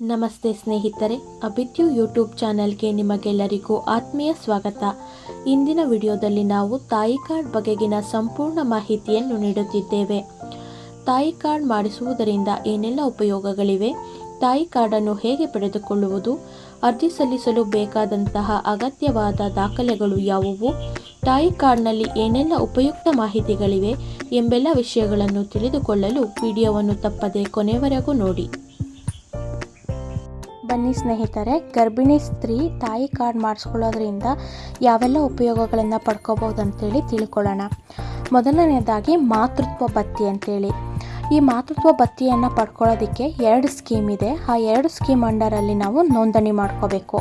ನಮಸ್ತೆ ಸ್ನೇಹಿತರೆ ಅಭಿತ್ಯು ಯೂಟ್ಯೂಬ್ ಚಾನೆಲ್ಗೆ ನಿಮಗೆಲ್ಲರಿಗೂ ಆತ್ಮೀಯ ಸ್ವಾಗತ. ಇಂದಿನ ವಿಡಿಯೋದಲ್ಲಿ ನಾವು ತಾಯಿ ಕಾರ್ಡ್ ಬಗೆಗಿನ ಸಂಪೂರ್ಣ ಮಾಹಿತಿಯನ್ನು ನೀಡುತ್ತಿದ್ದೇವೆ. ತಾಯಿ ಕಾರ್ಡ್ ಮಾಡಿಸುವುದರಿಂದ ಏನೆಲ್ಲ ಉಪಯೋಗಗಳಿವೆ, ತಾಯಿ ಕಾರ್ಡನ್ನು ಹೇಗೆ ಪಡೆದುಕೊಳ್ಳುವುದು, ಅರ್ಜಿ ಸಲ್ಲಿಸಲು ಬೇಕಾದಂತಹ ಅಗತ್ಯವಾದ ದಾಖಲೆಗಳು ಯಾವುವು, ತಾಯಿ ಕಾರ್ಡ್ನಲ್ಲಿ ಏನೆಲ್ಲ ಉಪಯುಕ್ತ ಮಾಹಿತಿಗಳಿವೆ ಎಂಬೆಲ್ಲ ವಿಷಯಗಳನ್ನು ತಿಳಿದುಕೊಳ್ಳಲು ವಿಡಿಯೋವನ್ನು ತಪ್ಪದೆ ಕೊನೆವರೆಗೂ ನೋಡಿ. ಬನ್ನಿ ಸ್ನೇಹಿತರೆ, ಗರ್ಭಿಣಿ ಸ್ತ್ರೀ ತಾಯಿ ಕಾರ್ಡ್ ಮಾಡಿಸ್ಕೊಳ್ಳೋದ್ರಿಂದ ಯಾವೆಲ್ಲ ಉಪಯೋಗಗಳನ್ನು ಪಡ್ಕೋಬೋದು ಅಂತೇಳಿ ತಿಳ್ಕೊಳ್ಳೋಣ. ಮೊದಲನೆಯದಾಗಿ ಮಾತೃತ್ವ ಭತ್ಯೆ ಅಂತೇಳಿ. ಈ ಮಾತೃತ್ವ ಭತ್ಯೆಯನ್ನು ಪಡ್ಕೊಳ್ಳೋದಕ್ಕೆ ಎರಡು ಸ್ಕೀಮ್ ಇದೆ. ಆ ಎರಡು ಸ್ಕೀಮ್ ಅಂಡರಲ್ಲಿ ನಾವು ನೋಂದಣಿ ಮಾಡ್ಕೋಬೇಕು.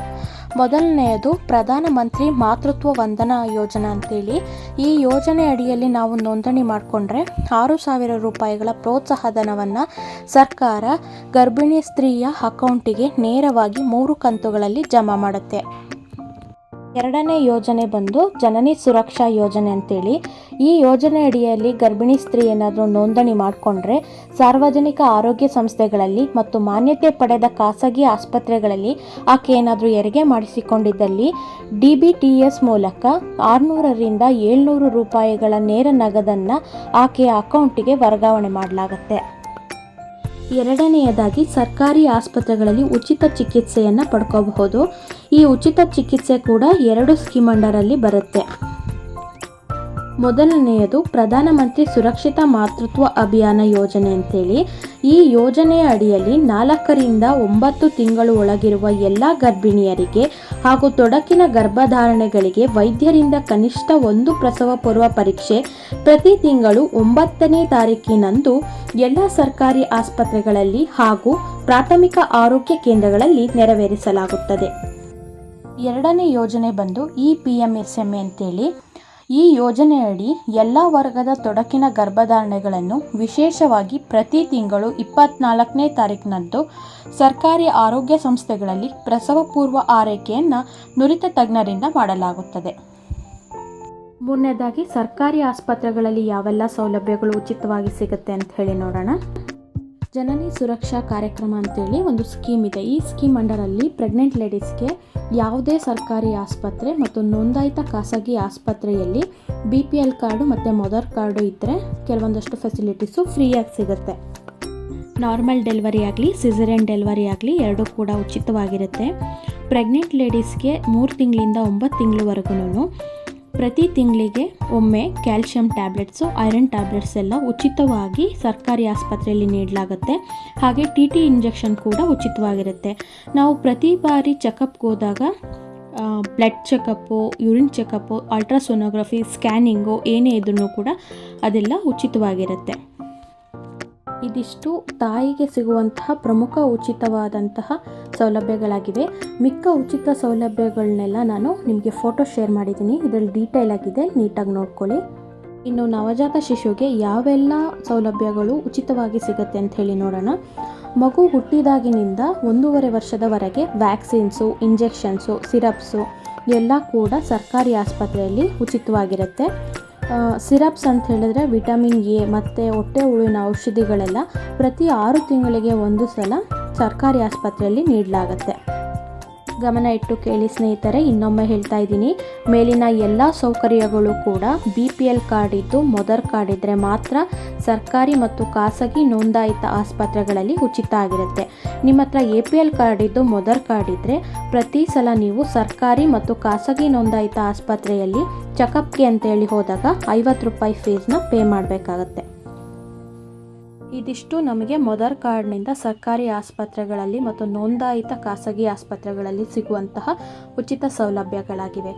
ಮೊದಲನೆಯದು ಪ್ರಧಾನಮಂತ್ರಿ ಮಾತೃತ್ವ ವಂದನಾ ಯೋಜನಾ ಅಂತೇಳಿ. ಈ ಯೋಜನೆ ಅಡಿಯಲ್ಲಿ ನಾವು ನೋಂದಣಿ ಮಾಡಿಕೊಂಡ್ರೆ ಆರು ಸಾವಿರ ರೂಪಾಯಿಗಳ ಪ್ರೋತ್ಸಾಹಧನವನ್ನು ಸರ್ಕಾರ ಗರ್ಭಿಣಿ ಸ್ತ್ರೀಯ ಅಕೌಂಟಿಗೆ ನೇರವಾಗಿ ಮೂರು ಕಂತುಗಳಲ್ಲಿ ಜಮಾ ಮಾಡುತ್ತೆ. ಎರಡನೇ ಯೋಜನೆ ಬಂದು ಜನನಿ ಸುರಕ್ಷಾ ಯೋಜನೆ ಅಂತೇಳಿ. ಈ ಯೋಜನೆ ಅಡಿಯಲ್ಲಿ ಗರ್ಭಿಣಿ ಸ್ತ್ರೀ ಏನಾದರೂ ನೋಂದಣಿ ಮಾಡಿಕೊಂಡ್ರೆ ಸಾರ್ವಜನಿಕ ಆರೋಗ್ಯ ಸಂಸ್ಥೆಗಳಲ್ಲಿ ಮತ್ತು ಮಾನ್ಯತೆ ಪಡೆದ ಖಾಸಗಿ ಆಸ್ಪತ್ರೆಗಳಲ್ಲಿ ಆಕೆ ಏನಾದರೂ ಹೆರಿಗೆ ಮಾಡಿಸಿಕೊಂಡಿದ್ದಲ್ಲಿ ಡಿ ಬಿ ಟಿ ಎಸ್ ಮೂಲಕ ಆರುನೂರರಿಂದ ಏಳ್ನೂರು ರೂಪಾಯಿಗಳ ನೇರ ನಗದನ್ನು ಆಕೆಯ ಅಕೌಂಟಿಗೆ ವರ್ಗಾವಣೆ ಮಾಡಲಾಗುತ್ತೆ. ಎರಡನೆಯದಾಗಿ ಸರ್ಕಾರಿ ಆಸ್ಪತ್ರೆಗಳಲ್ಲಿ ಉಚಿತ ಚಿಕಿತ್ಸೆಯನ್ನು ಪಡ್ಕೋಬಹುದು. ಈ ಉಚಿತ ಚಿಕಿತ್ಸೆ ಕೂಡ ಎರಡು ಸ್ಕೀಮ್ ಅಂಡರಲ್ಲಿ ಬರುತ್ತೆ. ಮೊದಲನೆಯದು ಪ್ರಧಾನಮಂತ್ರಿ ಸುರಕ್ಷಿತ ಮಾತೃತ್ವ ಅಭಿಯಾನ ಯೋಜನೆ ಅಂತೇಳಿ. ಈ ಯೋಜನೆಯ ಅಡಿಯಲ್ಲಿ ನಾಲ್ಕರಿಂದ ಒಂಬತ್ತು ತಿಂಗಳು ಒಳಗಿರುವ ಎಲ್ಲ ಗರ್ಭಿಣಿಯರಿಗೆ ಹಾಗೂ ತೊಡಕಿನ ಗರ್ಭಧಾರಣೆಗಳಿಗೆ ವೈದ್ಯರಿಂದ ಕನಿಷ್ಠ ಒಂದು ಪ್ರಸವ ಪೂರ್ವ ಪರೀಕ್ಷೆ ಪ್ರತಿ ತಿಂಗಳು ಒಂಬತ್ತನೇ ತಾರೀಕಿನಂದು ಎಲ್ಲ ಸರ್ಕಾರಿ ಆಸ್ಪತ್ರೆಗಳಲ್ಲಿ ಹಾಗೂ ಪ್ರಾಥಮಿಕ ಆರೋಗ್ಯ ಕೇಂದ್ರಗಳಲ್ಲಿ ನೆರವೇರಿಸಲಾಗುತ್ತದೆ. ಎರಡನೇ ಯೋಜನೆ ಬಂದು E P M S M A ಅಂತೇಳಿ. ಈ ಯೋಜನೆಯಡಿ ಎಲ್ಲ ವರ್ಗದ ತೊಡಕಿನ ಗರ್ಭಧಾರಣೆಗಳನ್ನು ವಿಶೇಷವಾಗಿ ಪ್ರತಿ ತಿಂಗಳು ಇಪ್ಪತ್ನಾಲ್ಕನೇ ತಾರೀಕಿನಂದು ಸರ್ಕಾರಿ ಆರೋಗ್ಯ ಸಂಸ್ಥೆಗಳಲ್ಲಿ ಪ್ರಸವ ಪೂರ್ವ ಆರೈಕೆಯನ್ನು ನುರಿತ ತಜ್ಞರಿಂದ ಮಾಡಲಾಗುತ್ತದೆ. ಮೂರನೇದಾಗಿ ಸರ್ಕಾರಿ ಆಸ್ಪತ್ರೆಗಳಲ್ಲಿ ಯಾವೆಲ್ಲ ಸೌಲಭ್ಯಗಳು ಉಚಿತವಾಗಿ ಸಿಗುತ್ತೆ ಅಂತ ಹೇಳಿ ನೋಡೋಣ. ಜನನಿ ಸುರಕ್ಷಾ ಕಾರ್ಯಕ್ರಮ ಅಂತೇಳಿ ಒಂದು ಸ್ಕೀಮ್ ಇದೆ. ಈ ಸ್ಕೀಮ್ ಅಂಡರಲ್ಲಿ ಪ್ರೆಗ್ನೆಂಟ್ ಲೇಡೀಸ್ಗೆ ಯಾವುದೇ ಸರ್ಕಾರಿ ಆಸ್ಪತ್ರೆ ಮತ್ತು ನೋಂದಾಯಿತ ಖಾಸಗಿ ಆಸ್ಪತ್ರೆಯಲ್ಲಿ ಬಿ ಪಿ ಎಲ್ ಕಾರ್ಡು ಮತ್ತು ಮದರ್ ಕಾರ್ಡು ಇದ್ದರೆ ಕೆಲವೊಂದಷ್ಟು ಫೆಸಿಲಿಟೀಸು ಫ್ರೀಯಾಗಿ ಸಿಗುತ್ತೆ. ನಾರ್ಮಲ್ ಡೆಲಿವರಿ ಆಗಲಿ, ಸಿಸರಿಯನ್ ಡೆಲಿವರಿ ಆಗಲಿ ಎರಡೂ ಕೂಡ ಉಚಿತವಾಗಿರುತ್ತೆ. ಪ್ರೆಗ್ನೆಂಟ್ ಲೇಡೀಸ್ಗೆ ಮೂರು ತಿಂಗಳಿಂದ ಒಂಬತ್ತು ತಿಂಗಳವರೆಗೂ ಪ್ರತಿ ತಿಂಗಳಿಗೆ ಒಮ್ಮೆ ಕ್ಯಾಲ್ಶಿಯಂ ಟ್ಯಾಬ್ಲೆಟ್ಸು, ಐರನ್ ಟ್ಯಾಬ್ಲೆಟ್ಸ್ ಎಲ್ಲ ಉಚಿತವಾಗಿ ಸರ್ಕಾರಿ ಆಸ್ಪತ್ರೆಯಲ್ಲಿ ನೀಡಲಾಗುತ್ತೆ. ಹಾಗೆ ಟಿ ಟಿ ಇಂಜೆಕ್ಷನ್ ಕೂಡ ಉಚಿತವಾಗಿರುತ್ತೆ. ನಾವು ಪ್ರತಿ ಬಾರಿ ಚೆಕಪ್ಗೆ ಹೋದಾಗ blood checkup urine checkup ultrasonography scanning ಏನೇ ಇದ್ರೂ ಕೂಡ ಅದೆಲ್ಲ ಉಚಿತವಾಗಿರುತ್ತೆ. ಇದಿಷ್ಟು ತಾಯಿಗೆ ಸಿಗುವಂತಹ ಪ್ರಮುಖ ಉಚಿತವಾದಂತಹ ಸೌಲಭ್ಯಗಳಾಗಿವೆ. ಮಿಕ್ಕ ಉಚಿತ ಸೌಲಭ್ಯಗಳನ್ನೆಲ್ಲ ನಾನು ನಿಮಗೆ ಫೋಟೋ ಶೇರ್ ಮಾಡಿದ್ದೀನಿ. ಇದರಲ್ಲಿ ಡೀಟೇಲ್ ಆಗಿದೆ. ನೀಟಾಗಿ ನೋಡ್ಕೊಳ್ಳಿ. ಇನ್ನು ನವಜಾತ ಶಿಶುಗೆ ಯಾವೆಲ್ಲ ಸೌಲಭ್ಯಗಳು ಉಚಿತವಾಗಿ ಸಿಗುತ್ತೆ ಅಂತ ಹೇಳಿ ನೋಡೋಣ. ಮಗು ಹುಟ್ಟಿದಾಗಿನಿಂದ ಒಂದೂವರೆ ವರ್ಷದವರೆಗೆ ವ್ಯಾಕ್ಸಿನ್ಸು ಇಂಜೆಕ್ಷನ್ಸು ಸಿರಪ್ಸು ಎಲ್ಲ ಕೂಡ ಸರ್ಕಾರಿ ಆಸ್ಪತ್ರೆಯಲ್ಲಿ ಉಚಿತವಾಗಿರುತ್ತೆ. ಸಿರಪ್ಸ್ ಅಂತ ಹೇಳಿದ್ರೆ ವಿಟಮಿನ್ ಎ ಮತ್ತು ಹೊಟ್ಟೆ ಹುಳುವಿನ ಔಷಧಿಗಳೆಲ್ಲ ಪ್ರತಿ ಆರು ತಿಂಗಳಿಗೆ ಒಂದು ಸಲ ಸರ್ಕಾರಿ ಆಸ್ಪತ್ರೆಯಲ್ಲಿ ನೀಡಲಾಗುತ್ತೆ. ಗಮನ ಇಟ್ಟು ಕೇಳಿ ಸ್ನೇಹಿತರೆ, ಇನ್ನೊಮ್ಮೆ ಹೇಳ್ತಾ ಇದ್ದೀನಿ. ಮೇಲಿನ ಎಲ್ಲ ಸೌಕರ್ಯಗಳು ಕೂಡ ಬಿ ಪಿ ಎಲ್ ಕಾರ್ಡ್ ಇದ್ದು ಮೊದರ್ ಕಾರ್ಡ್ ಇದ್ದರೆ ಮಾತ್ರ ಸರ್ಕಾರಿ ಮತ್ತು ಖಾಸಗಿ ನೋಂದಾಯಿತ ಆಸ್ಪತ್ರೆಗಳಲ್ಲಿ ಉಚಿತ ಆಗಿರುತ್ತೆ. ನಿಮ್ಮ ಹತ್ರ ಎ ಪಿ ಎಲ್ ಕಾರ್ಡ್ ಇದ್ದು ಮೊದರ್ ಕಾರ್ಡ್ ಇದ್ದರೆ ಪ್ರತಿ ಸಲ ನೀವು ಸರ್ಕಾರಿ ಮತ್ತು ಖಾಸಗಿ ನೋಂದಾಯಿತ ಆಸ್ಪತ್ರೆಯಲ್ಲಿ ಚೆಕಪ್ಗೆ ಅಂತೇಳಿ ಹೋದಾಗ ಐವತ್ತು ರೂಪಾಯಿ ಫೀಸ್ನ ಪೇ ಮಾಡಬೇಕಾಗತ್ತೆ. ಇದಿಷ್ಟು ನಮಗೆ ಮೊದರ್ ಕಾರ್ಡ್ನಿಂದ ಸರ್ಕಾರಿ ಆಸ್ಪತ್ರೆಗಳಲ್ಲಿ ಮತ್ತು ನೋಂದಾಯಿತ ಖಾಸಗಿ ಆಸ್ಪತ್ರೆಗಳಲ್ಲಿ ಸಿಗುವಂತಹ ಉಚಿತ ಸೌಲಭ್ಯಗಳಾಗಿವೆ.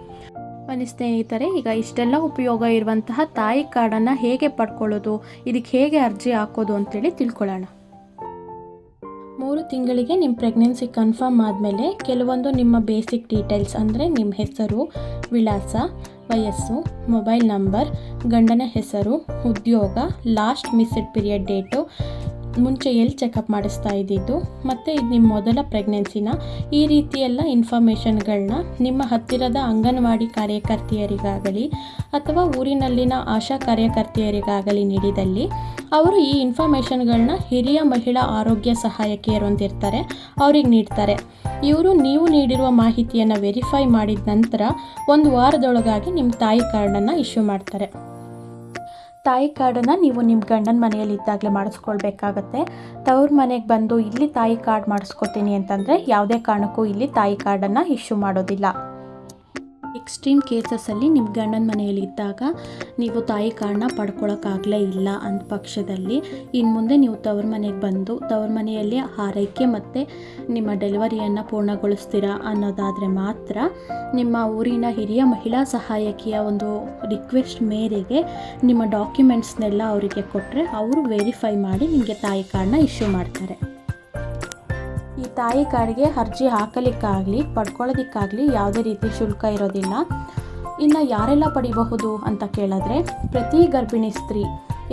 ಬನ್ನಿ ಸ್ನೇಹಿತರೆ, ಈಗ ಇಷ್ಟೆಲ್ಲ ಉಪಯೋಗ ಇರುವಂತಹ ತಾಯಿ ಕಾರ್ಡನ್ನು ಹೇಗೆ ಪಡ್ಕೊಳ್ಳೋದು, ಇದಕ್ಕೆ ಹೇಗೆ ಅರ್ಜಿ ಹಾಕೋದು ಅಂತೇಳಿ ತಿಳ್ಕೊಳ್ಳೋಣ. ಮೂರು ತಿಂಗಳಿಗೆ ನಿಮ್ಮ ಪ್ರೆಗ್ನೆನ್ಸಿ ಕನ್ಫರ್ಮ್ ಆದಮೇಲೆ ಕೆಲವೊಂದು ನಿಮ್ಮ ಬೇಸಿಕ್ ಡೀಟೇಲ್ಸ್ ಅಂದರೆ ನಿಮ್ಮ ಹೆಸರು, ವಿಳಾಸ ವಯಸ್ಸು ಮೊಬೈಲ್ ನಂಬರ್ ಗಂಡನ ಹೆಸರು ಉದ್ಯೋಗ ಲಾಸ್ಟ್ ಮಿಸ್ಡ್ ಪೀರಿಯಡ್ ಡೇಟು ಮುಂಚೆ ಎಲ್ಲಿ ಚೆಕಪ್ ಮಾಡಿಸ್ತಾ ಇದ್ದಿದ್ದು, ಮತ್ತು ಇದು ನಿಮ್ಮ ಮೊದಲ ಪ್ರೆಗ್ನೆನ್ಸಿನ ಈ ರೀತಿಯೆಲ್ಲ ಇನ್ಫಾರ್ಮೇಷನ್ಗಳನ್ನ ನಿಮ್ಮ ಹತ್ತಿರದ ಅಂಗನವಾಡಿ ಕಾರ್ಯಕರ್ತೆಯರಿಗಾಗಲಿ ಅಥವಾ ಊರಿನಲ್ಲಿನ ಆಶಾ ಕಾರ್ಯಕರ್ತೆಯರಿಗಾಗಲಿ ನೀಡಿದಲ್ಲಿ, ಅವರು ಈ ಇನ್ಫಾರ್ಮೇಷನ್ಗಳನ್ನ ಹಿರಿಯ ಮಹಿಳಾ ಆರೋಗ್ಯ ಸಹಾಯಕಿಯರು ಅಂತಿರ್ತಾರೆ ಅವ್ರಿಗೆ ನೀಡ್ತಾರೆ. ಇವರು ನೀವು ನೀಡಿರುವ ಮಾಹಿತಿಯನ್ನು ವೆರಿಫೈ ಮಾಡಿದ ನಂತರ, ಒಂದು ವಾರದೊಳಗಾಗಿ ನಿಮ್ಮ ತಾಯಿ ಕಾರ್ಡನ್ನು ಇಶ್ಯೂ ಮಾಡ್ತಾರೆ. ತಾಯಿ ಕಾರ್ಡನ್ನು ನೀವು ನಿಮ್ಮ ಗಂಡನ ಮನೆಯಲ್ಲಿ ಇದ್ದಾಗಲೇ ಮಾಡಿಸ್ಕೊಳ್ಬೇಕಾಗತ್ತೆ. ತವ್ರ ಮನೆಗೆ ಬಂದು ಇಲ್ಲಿ ತಾಯಿ ಕಾರ್ಡ್ ಮಾಡಿಸ್ಕೊತೀನಿ ಅಂತಂದರೆ ಯಾವುದೇ ಕಾರಣಕ್ಕೂ ಇಲ್ಲಿ ತಾಯಿ ಕಾರ್ಡನ್ನು ಇಶ್ಯೂ ಮಾಡೋದಿಲ್ಲ. ಎಕ್ಸ್ಟ್ರೀಮ್ ಕೇಸಸಲ್ಲಿ ನಿಮ್ಮ ಗಂಡನ ಮನೆಯಲ್ಲಿ ಇದ್ದಾಗ ನೀವು ತಾಯಿ ಕಾರ್ಡನ್ನ ಪಡ್ಕೊಳ್ಳೋಕ್ಕಾಗಲೇ ಇಲ್ಲ ಅಂದ ಪಕ್ಷದಲ್ಲಿ ಇನ್ನು ಮುಂದೆ ನೀವು ತವ್ರ ಮನೆಗೆ ಬಂದು ತವ್ರ ಮನೆಯಲ್ಲಿ ಆರೈಕೆ ಮತ್ತು ನಿಮ್ಮ ಡೆಲಿವರಿಯನ್ನು ಪೂರ್ಣಗೊಳಿಸ್ತೀರಾ ಅನ್ನೋದಾದರೆ ಮಾತ್ರ ನಿಮ್ಮ ಊರಿನ ಹಿರಿಯ ಮಹಿಳಾ ಸಹಾಯಕಿಯ ಒಂದು ರಿಕ್ವೆಸ್ಟ್ ಮೇರೆಗೆ ನಿಮ್ಮ ಡಾಕ್ಯುಮೆಂಟ್ಸ್ನೆಲ್ಲ ಅವರಿಗೆ ಕೊಟ್ಟರೆ ಅವರು ವೆರಿಫೈ ಮಾಡಿ ನಿಮಗೆ ತಾಯಿ ಕಾರ್ಡನ್ನ ಇಶ್ಯೂ ಮಾಡ್ತಾರೆ. ಈ ತಾಯಿ ಕಾರ್ಡ್ಗೆ ಅರ್ಜಿ ಹಾಕಲಿಕ್ಕಾಗಲಿ, ಪಡ್ಕೊಳ್ಳೋದಕ್ಕಾಗಲಿ ಯಾವುದೇ ರೀತಿ ಶುಲ್ಕ ಇರೋದಿಲ್ಲ. ಇನ್ನು ಯಾರೆಲ್ಲ ಪಡಿಬಹುದು ಅಂತ ಕೇಳಿದ್ರೆ, ಪ್ರತಿ ಗರ್ಭಿಣಿ ಸ್ತ್ರೀ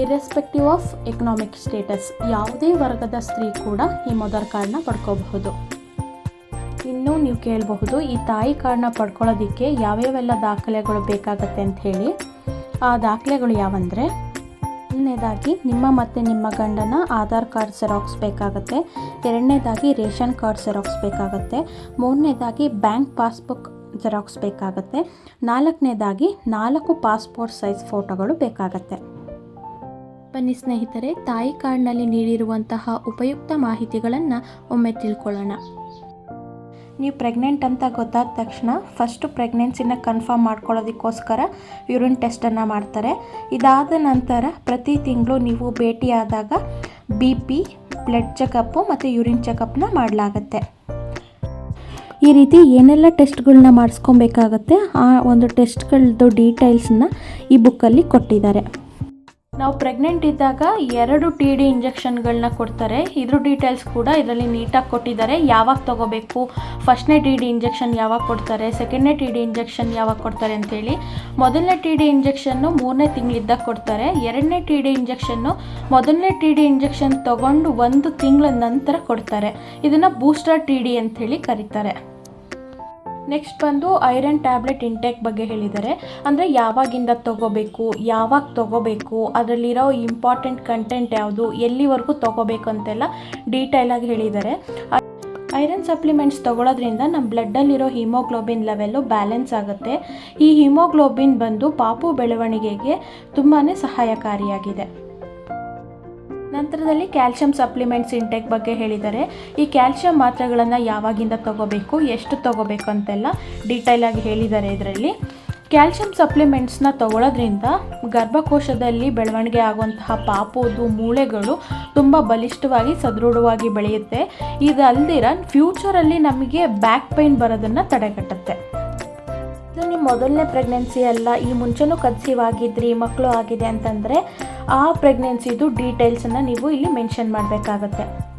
ಇರೆಸ್ಪೆಕ್ಟಿವ್ ಆಫ್ ಎಕನಾಮಿಕ್ ಸ್ಟೇಟಸ್ ಯಾವುದೇ ವರ್ಗದ ಸ್ತ್ರೀ ಕೂಡ ಈ ಮೊದಲ ಕಾರ್ಡ್ನ ಪಡ್ಕೋಬಹುದು. ಇನ್ನು ನೀವು ಕೇಳಬಹುದು, ಈ ತಾಯಿ ಕಾರ್ಡ್ನ ಪಡ್ಕೊಳ್ಳೋದಕ್ಕೆ ಯಾವ್ಯಾವೆಲ್ಲ ದಾಖಲೆಗಳು ಬೇಕಾಗತ್ತೆ ಅಂತ ಹೇಳಿ. ಆ ದಾಖಲೆಗಳು ಯಾವಂದರೆ ಮೊದಲನೇದಾಗಿ ನಿಮ್ಮ ಮತ್ತು ನಿಮ್ಮ ಗಂಡನ ಆಧಾರ್ ಕಾರ್ಡ್ ಜೆರಾಕ್ಸ್ ಬೇಕಾಗುತ್ತೆ. ಎರಡನೇದಾಗಿ ರೇಷನ್ ಕಾರ್ಡ್ ಜೆರಾಕ್ಸ್ ಬೇಕಾಗುತ್ತೆ. ಮೂರನೇದಾಗಿ ಬ್ಯಾಂಕ್ ಪಾಸ್ಬುಕ್ ಜೆರಾಕ್ಸ್ ಬೇಕಾಗುತ್ತೆ. ನಾಲ್ಕನೇದಾಗಿ ನಾಲ್ಕು ಪಾಸ್ಪೋರ್ಟ್ ಸೈಜ್ ಫೋಟೋಗಳು ಬೇಕಾಗತ್ತೆ. ಬನ್ನಿ ಸ್ನೇಹಿತರೆ, ತಾಯಿ ಕಾರ್ಡ್ನಲ್ಲಿ ನೀಡಿರುವಂತಹ ಉಪಯುಕ್ತ ಮಾಹಿತಿಗಳನ್ನು ಒಮ್ಮೆ ತಿಳ್ಕೊಳ್ಳೋಣ. ನೀವು ಪ್ರೆಗ್ನೆಂಟ್ ಅಂತ ಗೊತ್ತಾದ ತಕ್ಷಣ ಫಸ್ಟು ಪ್ರೆಗ್ನೆನ್ಸಿನ ಕನ್ಫರ್ಮ್ ಮಾಡ್ಕೊಳ್ಳೋದಕ್ಕೋಸ್ಕರ ಯೂರಿನ್ ಟೆಸ್ಟನ್ನು ಮಾಡ್ತಾರೆ. ಇದಾದ ನಂತರ ಪ್ರತಿ ತಿಂಗಳು ನೀವು ಭೇಟಿಯಾದಾಗ ಬಿ ಪಿ ಬ್ಲಡ್ ಚೆಕಪ್ಪು ಮತ್ತು ಯೂರಿನ್ ಚೆಕಪ್ನ ಮಾಡಲಾಗತ್ತೆ. ಈ ರೀತಿ ಏನೆಲ್ಲ ಟೆಸ್ಟ್ಗಳನ್ನ ಮಾಡಿಸ್ಕೊಬೇಕಾಗತ್ತೆ? ಆ ಒಂದು ಟೆಸ್ಟ್ಗಳದ್ದು ಡೀಟೇಲ್ಸನ್ನ ಈ ಬುಕ್ಕಲ್ಲಿ ಕೊಟ್ಟಿದ್ದಾರೆ. ನಾವು ಪ್ರೆಗ್ನೆಂಟ್ ಇದ್ದಾಗ ಎರಡು ಟಿ ಡಿ ಇಂಜೆಕ್ಷನ್ಗಳನ್ನ ಕೊಡ್ತಾರೆ. ಇದ್ರ ಡೀಟೇಲ್ಸ್ ಕೂಡ ಇದರಲ್ಲಿ ನೀಟಾಗಿ ಕೊಟ್ಟಿದ್ದಾರೆ. ಯಾವಾಗ ತಗೋಬೇಕು? ಫಸ್ಟ್ನೇ ಟಿ ಡಿ ಇಂಜೆಕ್ಷನ್ ಯಾವಾಗ ಕೊಡ್ತಾರೆ? ಸೆಕೆಂಡ್ನೇ ಟಿ ಡಿ ಇಂಜೆಕ್ಷನ್ ಯಾವಾಗ ಕೊಡ್ತಾರೆ ಅಂತೇಳಿ ಮೊದಲನೇ ಟಿ ಡಿ ಇಂಜೆಕ್ಷನ್ನು ಮೂರನೇ ತಿಂಗಳಿದ್ದಾಗ ಕೊಡ್ತಾರೆ. ಎರಡನೇ ಟಿ ಡಿ ಇಂಜೆಕ್ಷನ್ನು ಮೊದಲನೇ ಟಿ ಡಿ ಇಂಜೆಕ್ಷನ್ ತಗೊಂಡು ಒಂದು ತಿಂಗಳ ನಂತರ ಕೊಡ್ತಾರೆ. ಇದನ್ನು ಬೂಸ್ಟರ್ ಟಿ ಡಿ ಅಂಥೇಳಿ ಕರೀತಾರೆ. ನೆಕ್ಸ್ಟ್ ಬಂದು ಐರನ್ ಟ್ಯಾಬ್ಲೆಟ್ ಇಂಟೇಕ್ ಬಗ್ಗೆ ಹೇಳಿದ್ದಾರೆ. ಅಂದರೆ ಯಾವಾಗಿಂದ ತಗೋಬೇಕು, ಯಾವಾಗ ತಗೋಬೇಕು, ಅದರಲ್ಲಿರೋ ಇಂಪಾರ್ಟೆಂಟ್ ಕಂಟೆಂಟ್ ಯಾವುದು, ಎಲ್ಲಿವರೆಗೂ ತಗೋಬೇಕು ಅಂತೆಲ್ಲ ಡೀಟೇಲಾಗಿ ಹೇಳಿದ್ದಾರೆ. ಐರನ್ ಸಪ್ಲಿಮೆಂಟ್ಸ್ ತೊಗೊಳೋದ್ರಿಂದ ನಮ್ಮ ಬ್ಲಡ್ಡಲ್ಲಿರೋ ಹಿಮೋಗ್ಲೋಬಿನ್ ಲೆವೆಲ್ಲು ಬ್ಯಾಲೆನ್ಸ್ ಆಗುತ್ತೆ. ಈ ಹಿಮೋಗ್ಲೋಬಿನ್ ಬಂದು ಪಾಪು ಬೆಳವಣಿಗೆಗೆ ತುಂಬಾ ಸಹಾಯಕಾರಿಯಾಗಿದೆ. ನಂತರದಲ್ಲಿ ಕ್ಯಾಲ್ಶಿಯಂ ಸಪ್ಲಿಮೆಂಟ್ಸ್ ಇಂಟೆಕ್ ಬಗ್ಗೆ ಹೇಳಿದ್ದಾರೆ. ಈ ಕ್ಯಾಲ್ಶಿಯಂ ಮಾತ್ರೆಗಳನ್ನು ಯಾವಾಗಿಂದ ತಗೋಬೇಕು, ಎಷ್ಟು ತಗೋಬೇಕು ಅಂತೆಲ್ಲ ಡೀಟೈಲಾಗಿ ಹೇಳಿದ್ದಾರೆ ಇದರಲ್ಲಿ. ಕ್ಯಾಲ್ಶಿಯಂ ಸಪ್ಲಿಮೆಂಟ್ಸ್ನ ತಗೊಳ್ಳೋದ್ರಿಂದ ಗರ್ಭಕೋಶದಲ್ಲಿ ಬೆಳವಣಿಗೆ ಆಗುವಂತಹ ಪಾಪೋದು, ಮೂಳೆಗಳು ತುಂಬ ಬಲಿಷ್ಠವಾಗಿ ಸದೃಢವಾಗಿ ಬೆಳೆಯುತ್ತೆ. ಇದಲ್ದಿರ ಫ್ಯೂಚರಲ್ಲಿ ನಮಗೆ ಬ್ಯಾಕ್ ಪೈನ್ ಬರೋದನ್ನು ತಡೆಗಟ್ಟುತ್ತೆ. ಇದು ನಿಮ್ಮ ಮೊದಲನೇ ಪ್ರೆಗ್ನೆನ್ಸಿ ಅಲ್ಲ, ಈ ಮುಂಚೆನೂ ಕನ್ಸೀವ್ ಆಗಿದ್ರಿ, ಮಕ್ಕಳು ಆಗಿದೆ ಅಂತಂದರೆ ಆ ಪ್ರೆಗ್ನೆನ್ಸಿದು ಡೀಟೇಲ್ಸನ್ನು ನೀವು ಇಲ್ಲಿ ಮೆನ್ಷನ್ ಮಾಡಬೇಕಾಗತ್ತೆ.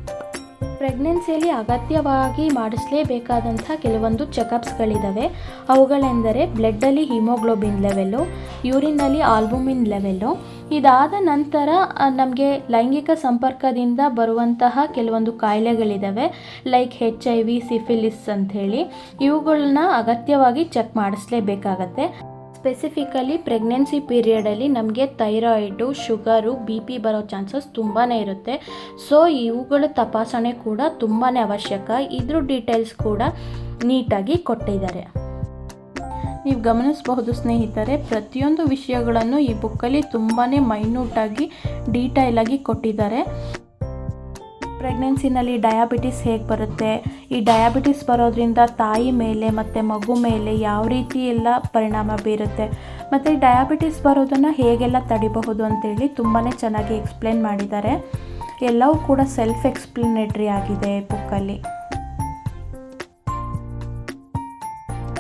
ಪ್ರೆಗ್ನೆನ್ಸಿಯಲ್ಲಿ ಅಗತ್ಯವಾಗಿ ಮಾಡಿಸಲೇಬೇಕಾದಂಥ ಕೆಲವೊಂದು ಚೆಕಪ್ಸ್ಗಳಿದ್ದಾವೆ ಅವುಗಳೆಂದರೆ ಬ್ಲಡ್ಡಲ್ಲಿ ಹಿಮೋಗ್ಲೋಬಿನ್ ಲೆವೆಲ್ಲು ಯೂರಿನಲ್ಲಿ ಆಲ್ಬುಮಿನ್ ಲೆವೆಲ್ಲು ಇದಾದ ನಂತರ ನಮಗೆ ಲೈಂಗಿಕ ಸಂಪರ್ಕದಿಂದ ಬರುವಂತಹ ಕೆಲವೊಂದು ಕಾಯಿಲೆಗಳಿದ್ದಾವೆ like H I V syphilis ಅಂಥೇಳಿ. ಇವುಗಳನ್ನ ಅಗತ್ಯವಾಗಿ ಚೆಕ್ ಮಾಡಿಸ್ಲೇಬೇಕಾಗತ್ತೆ. ಸ್ಪೆಸಿಫಿಕಲಿ ಪ್ರೆಗ್ನೆನ್ಸಿ ಪೀರಿಯಡಲ್ಲಿ ನಮಗೆ ಥೈರಾಯ್ಡು ಶುಗರು ಬಿ ಪಿ ಬರೋ ಚಾನ್ಸಸ್ ತುಂಬಾ ಇರುತ್ತೆ. ಸೊ ಇವುಗಳ ತಪಾಸಣೆ ಕೂಡ ತುಂಬಾ ಅವಶ್ಯಕ. ಇದ್ರ ಡೀಟೇಲ್ಸ್ ಕೂಡ ನೀಟಾಗಿ ಕೊಟ್ಟಿದ್ದಾರೆ. ನೀವು ಗಮನಿಸಬಹುದು ಸ್ನೇಹಿತರೆ, ಪ್ರತಿಯೊಂದು ವಿಷಯಗಳನ್ನು ಈ ಬುಕ್ಕಲ್ಲಿ ತುಂಬಾ ಮೈನ್ಯೂಟಾಗಿ ಡೀಟೈಲಾಗಿ ಕೊಟ್ಟಿದ್ದಾರೆ. ಪ್ರೆಗ್ನೆನ್ಸಿನಲ್ಲಿ ಡಯಾಬಿಟಿಸ್ ಹೇಗೆ ಬರುತ್ತೆ? ಈ ಡಯಾಬಿಟಿಸ್ ಬರೋದ್ರಿಂದ ತಾಯಿ ಮೇಲೆ ಮತ್ತು ಮಗು ಮೇಲೆ ಯಾವ ರೀತಿ ಎಲ್ಲ ಪರಿಣಾಮ ಬೀರುತ್ತೆ? ಮತ್ತು ಡಯಾಬಿಟಿಸ್ ಬರೋದನ್ನು ಹೇಗೆಲ್ಲ ತಡಿಬಹುದು ಅಂತೇಳಿ ತುಂಬಾ ಚೆನ್ನಾಗಿ ಎಕ್ಸ್ಪ್ಲೇನ್ ಮಾಡಿದ್ದಾರೆ. ಎಲ್ಲವೂ ಕೂಡ ಸೆಲ್ಫ್ ಎಕ್ಸ್ಪ್ಲನೇಟ್ರಿ ಆಗಿದೆ ಬುಕ್ಕಲ್ಲಿ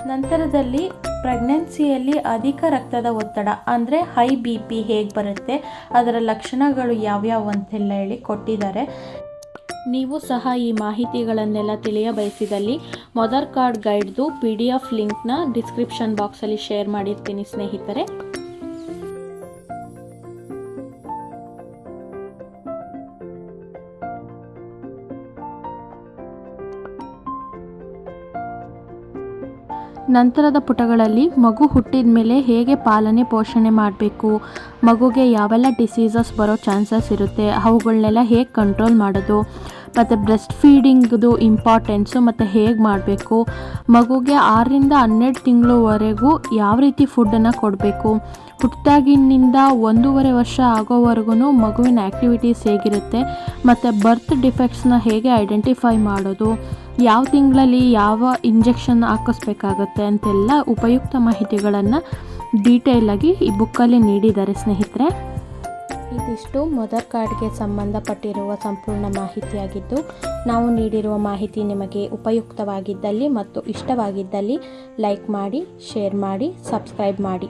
ನಂತರದಲ್ಲಿ ಪ್ರೆಗ್ನೆನ್ಸಿಯಲ್ಲಿ ಅಧಿಕ ರಕ್ತದ ಒತ್ತಡ, ಅಂದರೆ ಹೈ ಬಿ ಪಿ ಹೇಗೆ ಬರುತ್ತೆ, ಅದರ ಲಕ್ಷಣಗಳು ಯಾವ್ಯಾವು ಅಂತೆಲ್ಲ ಹೇಳಿ ಕೊಟ್ಟಿದ್ದಾರೆ. ನೀವು ಸಹ ಈ ಮಾಹಿತಿಗಳನ್ನೆಲ್ಲ ತಿಳಿಯ ಬಯಸಿದಲ್ಲಿ ಮದರ್ ಕಾರ್ಡ್ ಗೈಡ್ದು ಪಿ ಡಿ ಎಫ್ ಲಿಂಕ್ನ ಡಿಸ್ಕ್ರಿಪ್ಷನ್ ಬಾಕ್ಸಲ್ಲಿ ಶೇರ್ ಮಾಡಿರ್ತೀನಿ ಸ್ನೇಹಿತರೆ. ನಂತರದ ಪುಟಗಳಲ್ಲಿ ಮಗು ಹುಟ್ಟಿದ ಮೇಲೆ ಹೇಗೆ ಪಾಲನೆ ಪೋಷಣೆ ಮಾಡಬೇಕು, ಮಗುಗೆ ಯಾವೆಲ್ಲ ಡಿಸೀಸಸ್ ಬರೋ ಚಾನ್ಸಸ್ ಇರುತ್ತೆ ಅವುಗಳನ್ನೆಲ್ಲ ಹೇಗೆ ಕಂಟ್ರೋಲ್ ಮಾಡೋದು ಮತ್ತು ಬ್ರೆಸ್ಟ್ ಫೀಡಿಂಗ್ದು ಇಂಪಾರ್ಟೆನ್ಸು ಮತ್ತು ಹೇಗೆ ಮಾಡಬೇಕು? ಮಗುಗೆ ಆರರಿಂದ ಹನ್ನೆರಡು ತಿಂಗಳವರೆಗೂ ಯಾವ ರೀತಿ ಫುಡ್ಡನ್ನು ಕೊಡಬೇಕು? ಹುಟ್ಟಿದಾಗಿನಿಂದ ಒಂದೂವರೆ ವರ್ಷ ಆಗೋವರೆಗೂ ಮಗುವಿನ ಆ್ಯಕ್ಟಿವಿಟೀಸ್ ಹೇಗಿರುತ್ತೆ? ಮತ್ತು ಬರ್ತ್ ಡಿಫೆಕ್ಟ್ಸ್ನ ಹೇಗೆ ಐಡೆಂಟಿಫೈ ಮಾಡೋದು? ಯಾವ ತಿಂಗಳಲ್ಲಿ ಯಾವ ಇಂಜೆಕ್ಷನ್ ಹಾಕಿಸ್ಬೇಕಾಗತ್ತೆ ಅಂತೆಲ್ಲ ಉಪಯುಕ್ತ ಮಾಹಿತಿಗಳನ್ನು ಡೀಟೇಲಾಗಿ ಈ ಬುಕ್ಕಲ್ಲಿ ನೀಡಿದ್ದಾರೆ ಸ್ನೇಹಿತರೆ. ಇದಿಷ್ಟು ಮದರ್ ಕಾರ್ಡ್ಗೆ ಸಂಬಂಧಪಟ್ಟಿರುವ ಸಂಪೂರ್ಣ ಮಾಹಿತಿಯಾಗಿದ್ದು, ನಾವು ನೀಡಿರುವ ಮಾಹಿತಿ ನಿಮಗೆ ಉಪಯುಕ್ತವಾಗಿದ್ದಲ್ಲಿ ಮತ್ತು ಇಷ್ಟವಾಗಿದ್ದಲ್ಲಿ ಲೈಕ್ ಮಾಡಿ ಶೇರ್ ಮಾಡಿ ಸಬ್ಸ್ಕ್ರೈಬ್ ಮಾಡಿ.